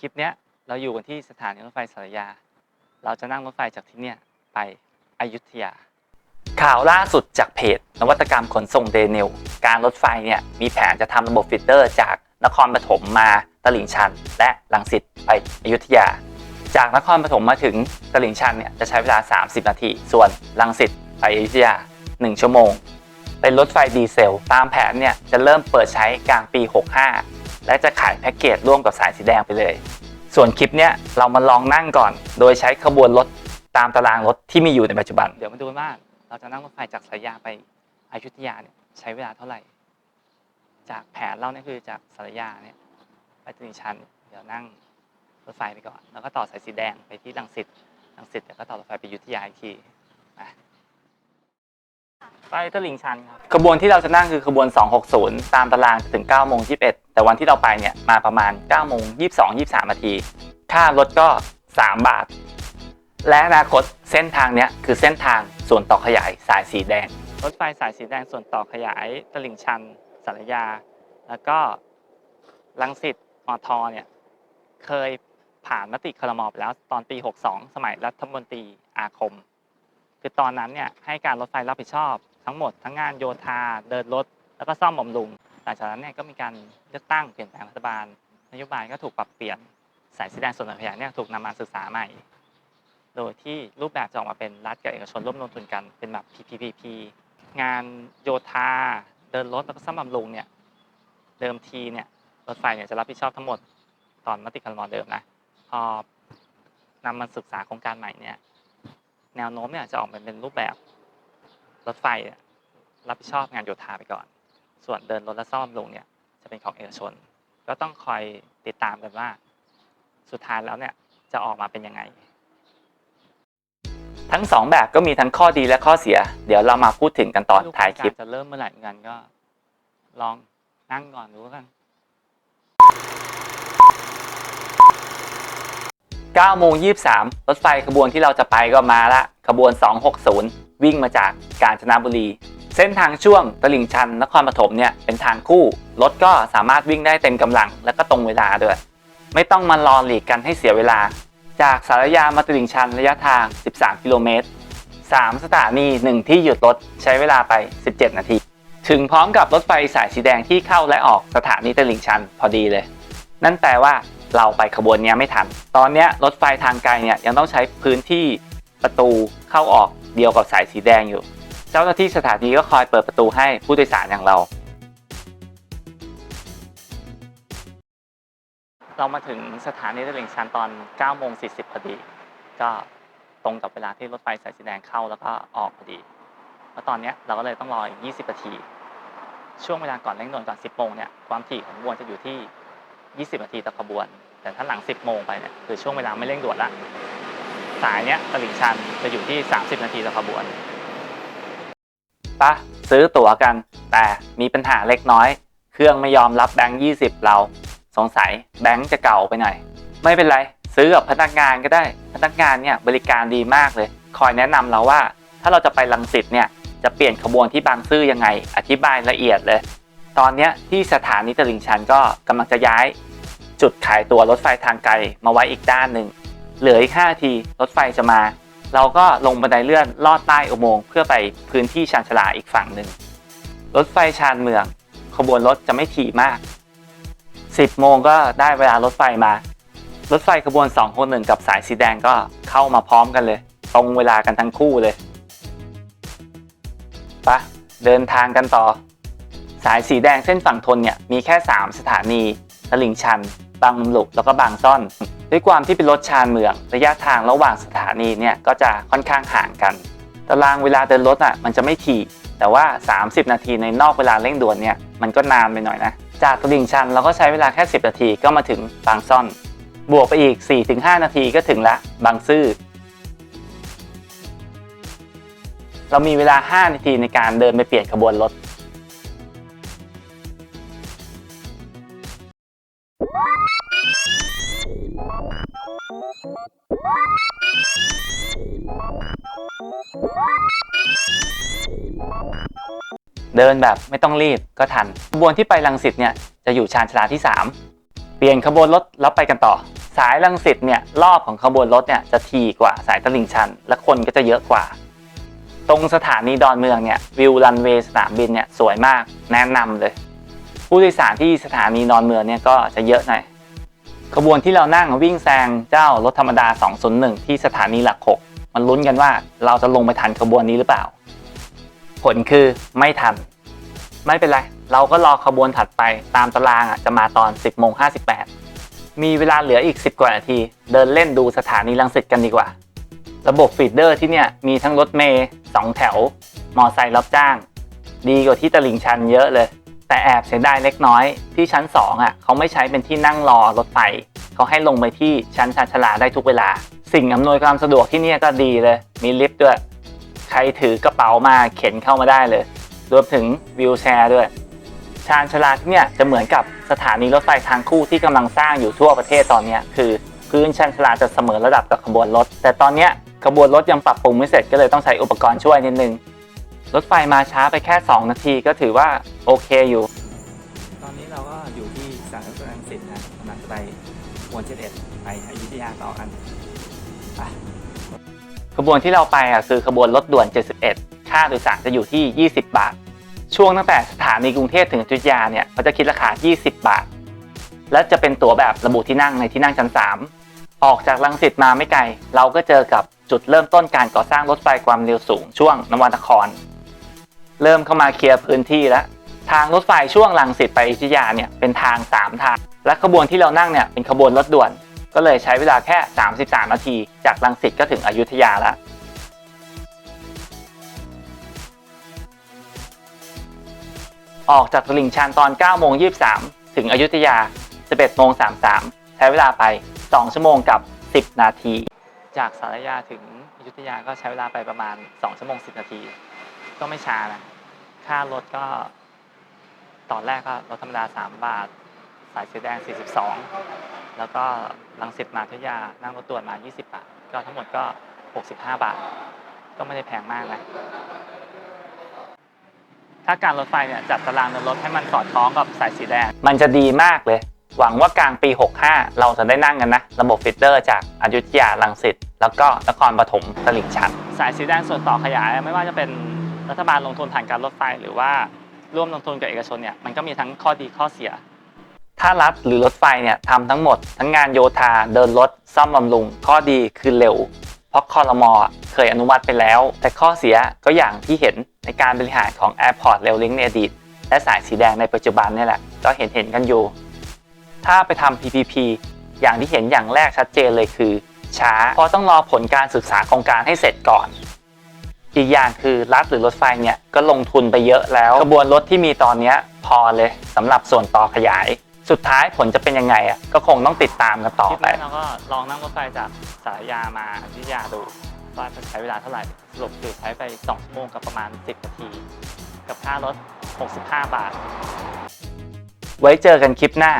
คลิปเนี้ยเราอยู่กันที่สถานีรถไฟสารยา เราจะนั่งรถไฟจากที่เนี่ยไปอยุธยา ข่าวล่าสุดจากเพจ นวัตกรรมขนส่งเดนิลการรถไฟเนี่ยมีแผนจะทำระบบฟิลเตอร์ จากนครปฐมมาตลิ่งชัน และลังสิตไปอยุธยา จากนครปฐมมาถึงตลิ่งชันเนี่ยจะใช้เวลา 30 นาที ส่วนลังสิตไปอยุธยา 1 ชั่วโมง เป็นรถไฟดีเซล ตามแผนเนี่ยจะเริ่มเปิดใช้กลางปี 65 และจะขายแพ็กเกจร่วมกับสายสีแดงไปเลย ส่วนคลิปเนี้ยเรามาลองนั่งก่อน โดยใช้ขบวนรถตามตารางรถที่มีอยู่ในปัจจุบัน เดี๋ยวมาดูว่าเราจะนั่งรถไฟจากสารยาไปอยุธยาเนี่ยใช้เวลาเท่าไหร่ จากแผนเราเนี่ยคือจากสารยาเนี่ยไปตลิ่งชันเดี๋ยวนั่งรถไฟไปก่อน แล้วก็ต่อสายสีแดงไปที่ลังสิตลังสิตเดี๋ยวก็ต่อรถไฟไปอยุธยาอีกทีมา ไปตลิ่งชันครับขบวนที่เราจะนั่งคือขบวน 260 ตามตารางจะถึง9โมง21 แต่วันที่เราไปเนี่ยมาประมาณ9โมง22 23นาที ค่ารถก็ 3 บาท และอนาคตเส้นทางเนี้ยคือเส้นทางส่วนต่อขยายสายสีแดง รถไฟสายสีแดงส่วนต่อขยายตลิ่งชันสารยา แล้วก็ลังสิตมอทอเนี่ยเคยผ่านมติครมไปแล้วตอนปี 62 สมัยรัฐมนตรีอาคม คือตอนนั้นเนี่ยให้การรถไฟรับผิดชอบ ทั้งหมดทั้งงานโยธาเดินรถ แล้วก็ซ่อมบำรุงหลังจากนั้นเนี่ยก็มีการเลือกตั้งเปลี่ยนแปลงรัฐบาลนโยบายก็ถูกปรับเปลี่ยนสายสีแดงส่วนต่อขยายเนี่ยถูกนำมาศึกษาใหม่ โดยที่รูปแบบจะออกมาเป็นรัฐกับเอกชนร่วมลงทุนกันเป็นแบบ PPP งานโยธาเดินรถแล้วก็ซ่อมบำรุงเนี่ยเดิมทีเนี่ยรถไฟเนี่ยจะรับผิดชอบทั้งหมดตอนมติครมเดิมนะพอนำมาศึกษาโครงการใหม่เนี่ยแนวโน้มเนี่ยจะออกมาเป็นรูปแบบ รถไฟเนี่ยรับผิดชอบงานโยธาไปก่อน ส่วนเดินรถและซ่อมบำรุงเนี่ยจะเป็นของเอกชน ก็ต้องคอยติดตามกันว่า สุดท้ายแล้วเนี่ยจะออกมาเป็นยังไง ทั้งสองแบบก็มีทั้งข้อดีและข้อเสีย เดี๋ยวเรามาพูดถึงกันตอนท้ายคลิปจะเริ่มเมื่อไหร่เหมือนกันก็ ลองนั่งก่อนดูแล้วกัน9โมง23 รถไฟขบวนที่เราจะไปก็มาละ ขบวน 260 วิ่งมาจากกาญจนบุรี เส้นทางช่วงตลิ่งชันนครปฐมเนี่ยเป็นทางคู่ รถก็สามารถวิ่งได้เต็มกำลัง และก็ตรงเวลาด้วย ไม่ต้องมารอหลีกกันให้เสียเวลา จากสารยามาตลิ่งชันระยะทาง 13 กิโลเมตร 3 สถานี 1 ที่หยุดรถใช้เวลาไป 17 นาที ถึงพร้อมกับรถไฟสายสีแดงที่เข้าและออกสถานีตลิ่งชันพอดีเลย นั่นแปลว่าเราไปขบวนนี้ไม่ทัน ตอนนี้รถไฟทางไกลเนี่ยยังต้องใช้พื้นที่ประตูเข้าออก เดียวกับสายสีแดงอยู่ เจ้าหน้าที่สถานีก็คอยเปิดประตูให้ผู้โดยสารอย่างเรา เรามาถึงสถานีตลิ่งชันตอน9โมง40พอดี ก็ตรงกับเวลาที่รถไฟสายสีแดงเข้าแล้วก็ออกพอดี แล้วตอนนี้เราก็เลยต้องรออีก 20นาที ช่วงเวลาก่อนเร่งด่วนก่อน 10โมงเนี่ยความถี่ของขบวนจะอยู่ที่ 20นาทีต่อขบวน แต่ถ้าหลัง 10โมงไปเนี่ยคือช่วงเวลาไม่เร่งด่วนละ สายเนี้ยตลิ่งชันจะอยู่ที่ 30 นาทีต่อขบวนปะซื้อตั๋วกัน แต่มีปัญหาเล็กน้อย เครื่องไม่ยอมรับแบงค์20 เรา สงสัยแบงค์จะเก่าไปหน่อย ไม่เป็นไร ซื้อกับพนักงานก็ได้ พนักงานเนี่ยบริการดีมากเลย คอยแนะนำเราว่า ถ้าเราจะไปลังสิตเนี่ยจะเปลี่ยนขบวนที่บางซื่อยังไง อธิบายละเอียดเลย ตอนนี้ที่สถานีตลิ่งชันก็กำลังจะย้าย จุดขายตั๋วรถไฟทางไกลมาไว้อีกด้านหนึ่ง เหลืออีก5นาทีรถไฟจะมา เราก็ลงบันไดเลื่อนลอดใต้อุโมงค์เพื่อไปพื้นที่ชานชาลาอีกฝั่งหนึ่งรถไฟชานเมือง ขบวนรถจะไม่ถี่มาก 10 โมงก็ได้เวลารถไฟมา รถไฟขบวน2คนหนึ่งกับสายสีแดงก็เข้ามาพร้อมกันเลย ตรงเวลากันทั้งคู่เลยปะเดินทางกันต่อ สายสีแดงเส้นฝั่งทนเนี่ยมีแค่ 3 สถานีตลิ่งชัน บางลุกแล้วก็บางซ่อน ด้วยความที่เป็นรถชานเมือง ระยะทางระหว่างสถานีเนี่ยก็จะค่อนข้างห่างกัน ตารางเวลาเดินรถอะมันจะไม่ถี่แต่ว่า 30 นาทีในนอกเวลาเร่งด่วนเนี่ยมันก็นานไปหน่อยนะ จากตลิ่งชันเราก็ใช้เวลาแค่ 10 นาทีก็มาถึงบางซ่อน บวกไปอีก 4-5 นาทีก็ถึงละบางซื่อเรามีเวลา 5 นาทีในการเดินไปเปลี่ยนขบวนรถ เดินแบบไม่ต้องรีบก็ทัน ขบวนที่ไปลังสิตเนี่ยจะอยู่ชานชาลาที่ 3 เปลี่ยนขบวนรถแล้วไปกันต่อ สายลังสิตเนี่ยรอบของขบวนรถเนี่ยจะทีกว่าสายตลิ่งชัน และคนก็จะเยอะกว่า ตรงสถานีดอนเมืองเนี่ยวิวรันเวย์สนามบินเนี่ยสวยมากแนะนำเลย ผู้โดยสารที่สถานีดอนเมืองเนี่ยก็จะเยอะหน่อย ขบวนที่เรานั่งวิ่งแซงเจ้ารถธรรมดา 201 ที่สถานีหลัก 6 มันลุ้นกันว่าเราจะลงไปทันขบวนนี้หรือเปล่า ผลคือไม่ทัน ไม่เป็นไร เราก็รอขบวนถัดไปตามตารางอะจะมาตอน 10โมง58 มีเวลาเหลืออีก 10 กว่านาที เดินเล่นดูสถานีลังสิตกันดีกว่า ระบบฟีดเดอร์ที่เนี่ยมีทั้งรถเมย์สองแถว มอไซค์รับจ้าง ดีกว่าที่ตลิ่งชันเยอะเลย แต่แอบเสียดายเล็กน้อยที่ชั้น 2อะเขาไม่ใช้เป็นที่นั่งรอรถไฟเขาให้ลงไปที่ชั้นชานชาลาได้ทุกเวลา สิ่งอำนวยความสะดวกที่นี่ก็ดีเลย มีลิฟต์ด้วย ใครถือกระเป๋ามาเข็นเข้ามาได้เลย รวมถึงวิวแชร์ด้วย ชานชาลาที่เนี่ยจะเหมือนกับสถานีรถไฟทางคู่ที่กำลังสร้างอยู่ทั่วประเทศตอนนี้คือพื้นชานชาลาจะเสมอระดับกับขบวนรถ แต่ตอนนี้ขบวนรถยังปรับปรุงไม่เสร็จก็เลยต้องใช้อุปกรณ์ช่วยนิดนึง รถไฟมาช้าไปแค่ 2 นาทีก็ถือว่าโอเคอยู่ ตอนนี้เราก็อยู่ที่สถานสุรังสิตนะกำลังจะไปขบวน71ไปอยุธยาต่อกันไปขบวนที่เราไปอะคือขบวนรถด่วน 71 ค่าโดยสารจะอยู่ที่ 20 บาท ช่วงตั้งแต่สถานีกรุงเทพถึงอยุธยาเนี่ยเขาจะคิดราคา 20 บาท และจะเป็นตั๋วแบบระบุที่นั่งในที่นั่งชั้น 3 ออกจากลังสิตมาไม่ไกล เราก็เจอกับจุดเริ่มต้นการก่อสร้างรถไฟความเร็วสูงช่วงนวนคร เริ่มเข้ามาเคลียร์พื้นที่แล้วทางรถไฟช่วงลังสิตไปอยุธยาเนี่ยเป็นทาง 3 ทาง และขบวนที่เรานั่งเนี่ยเป็นขบวนรถด่วน ก็เลยใช้เวลาแค่ 33 นาที จากลังสิตก็ถึงอยุธยาแล้วออกจากตลิ่งชันตอน 9 โมง 23 ถึงอยุธยา 11 โมง 33 ใช้เวลาไป 2 ชั่วโมงกับ 10 นาที จากสารยาถึงอยุธยาก็ใช้เวลาไปประมาณ 2 ชั่วโมง 10 นาที ก็ไม่ช้านะ ค่ารถก็ ตอนแรกก็รถธรรมดา 3 บาท สายสีแดง 42 แล้วก็ลังสิตมาอยุธยานั่งรถด่วนมา 20 บาท ก็ทั้งหมดก็ 65 บาท ก็ไม่ได้แพงมากนะ ถ้าการรถไฟเนี่ยจัดตารางเดินรถให้มันสอดคล้องกับสายสีแดง มันจะดีมากเลย หวังว่ากลางปี 65 เราจะได้นั่งกันนะ ระบบฟิลเตอร์จากอายุทยาลังสิตแล้วก็นครปฐมตลิ่งชัน สายสีแดงส่วนต่อขยายไม่ว่าจะเป็น รัฐบาลลงทุนผ่านการรถไฟ หรือว่าร่วมลงทุนกับเอกชนเนี่ยมันก็มีทั้งข้อดีข้อเสีย ถ้ารัฐหรือรถไฟเนี่ยทำทั้งหมด ทั้งงานโยธาเดินรถซ่อมบำรุง ข้อดีคือเร็ว เพราะคอรมอเคยอนุมัติไปแล้ว แต่ข้อเสียก็อย่างที่เห็นในการบริหารของ Airport Rail Link ในอดีต และสายสีแดงในปัจจุบันนี่แหละก็เห็นเห็นกันอยู่ ถ้าไปทำ PPP อย่างที่เห็นอย่างแรกชัดเจนเลยคือ ช้าเพราะต้องรอผลการศึกษาโครงการให้เสร็จก่อน อีกอย่างคือรัฐหรือรถไฟเนี่ยก็ลงทุนไปเยอะแล้วกระบวนรถที่มีตอนเนี้ยพอเลยสำหรับส่วนต่อขยาย สุดท้ายผลจะเป็นยังไงอะก็คงต้องติดตามกันต่อไปเราก็ลองนั่งรถไฟจากสายยามาอยุธยาดูว่าจะใช้เวลาเท่าไหร่สรุปคือใช้ไป2ชั่วโมงกับประมาณ 10นาที กับค่ารถ 65 บาท ไว้เจอกันคลิปหน้า